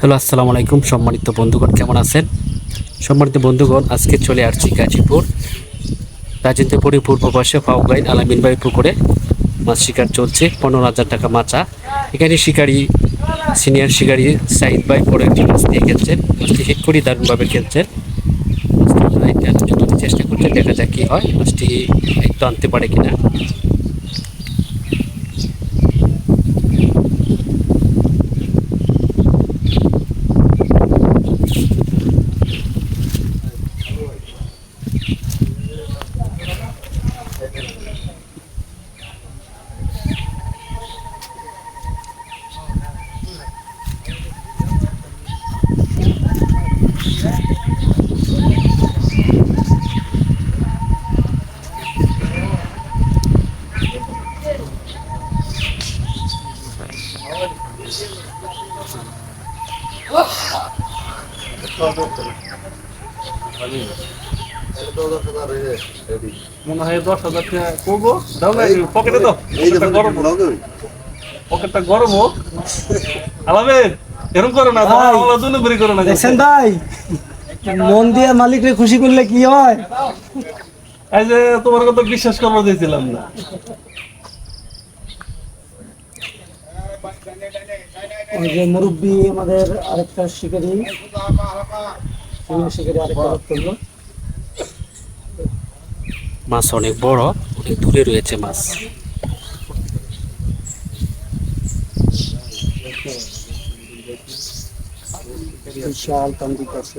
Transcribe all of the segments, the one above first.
Hello, আসসালামু আলাইকুম সম্মানিত বন্ধুগণ, কেমন আছেন? সম্মানিত বন্ধুগণ, আজকে চলে আসছি গাজীপুর, রাজেন্দ্রপুরের পূর্ব পাশে ফাউগাইন আলামিন ভাই পুকুরে। মাছ শিকার চলছে, পনেরো হাজার টাকা মাচা। এখানে শিকারি, সিনিয়র শিকারি সাইদ ভাই বড় একটি মাছ দিয়ে খেলছেন, মাছটি হিট করি দারুণভাবে খেলছেন মাছটি আনার জন্য চেষ্টা করছেন দেখা যাক কী হয়। মাছটি একটু আনতে পারে কিনা। মনে হয় দশ হাজার টাকা করব। দাও পকেটে দাও। গরম হোক। পকেটটা গরম হোক। আলামেন এরকম করো না তোমার বেরি করো না দেখছেন ভাই? মন দিয়ে মালিকরে খুশি করলে কি হয়? এই যে তোমার কথা বিশ্বাস করব দিয়েছিলাম না। ওই যে মুরব্বী আমাদের আরেকটা শিকারি শিকারি আরেকটা করল মাছ অনেক বড় অনেক দূরে রয়েছে মাছ বিশাল তান্ত্রিক আছে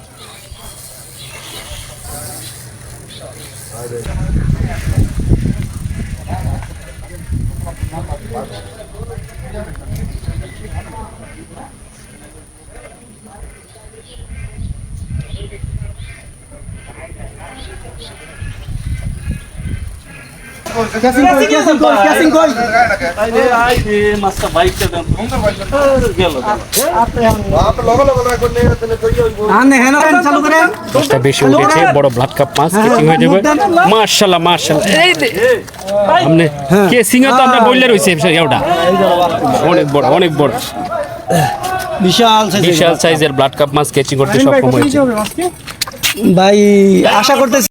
হয়। ক্যাসিং কই ক্যাসিং কই ক্যাসিং কই এই যে আই যে মাছটা বাইকটা দেন গেল আনে হেন চালু করেন মাছটা বেশি উঠেছে বড় ব্লাড কাপ মাছ কেচিং হয়ে যাবে মার্শাল্লাহ মার্শাল্লাহ এই দে আমনে কেচিং তো আমরা বললে রইছে অনেক বড় অনেক বড় বিশাল এর। বিশাল সাইজের ব্লাড কাপ মাছ কেচিং করতে সক্ষম হয়েছে ভাই আশা করতেছি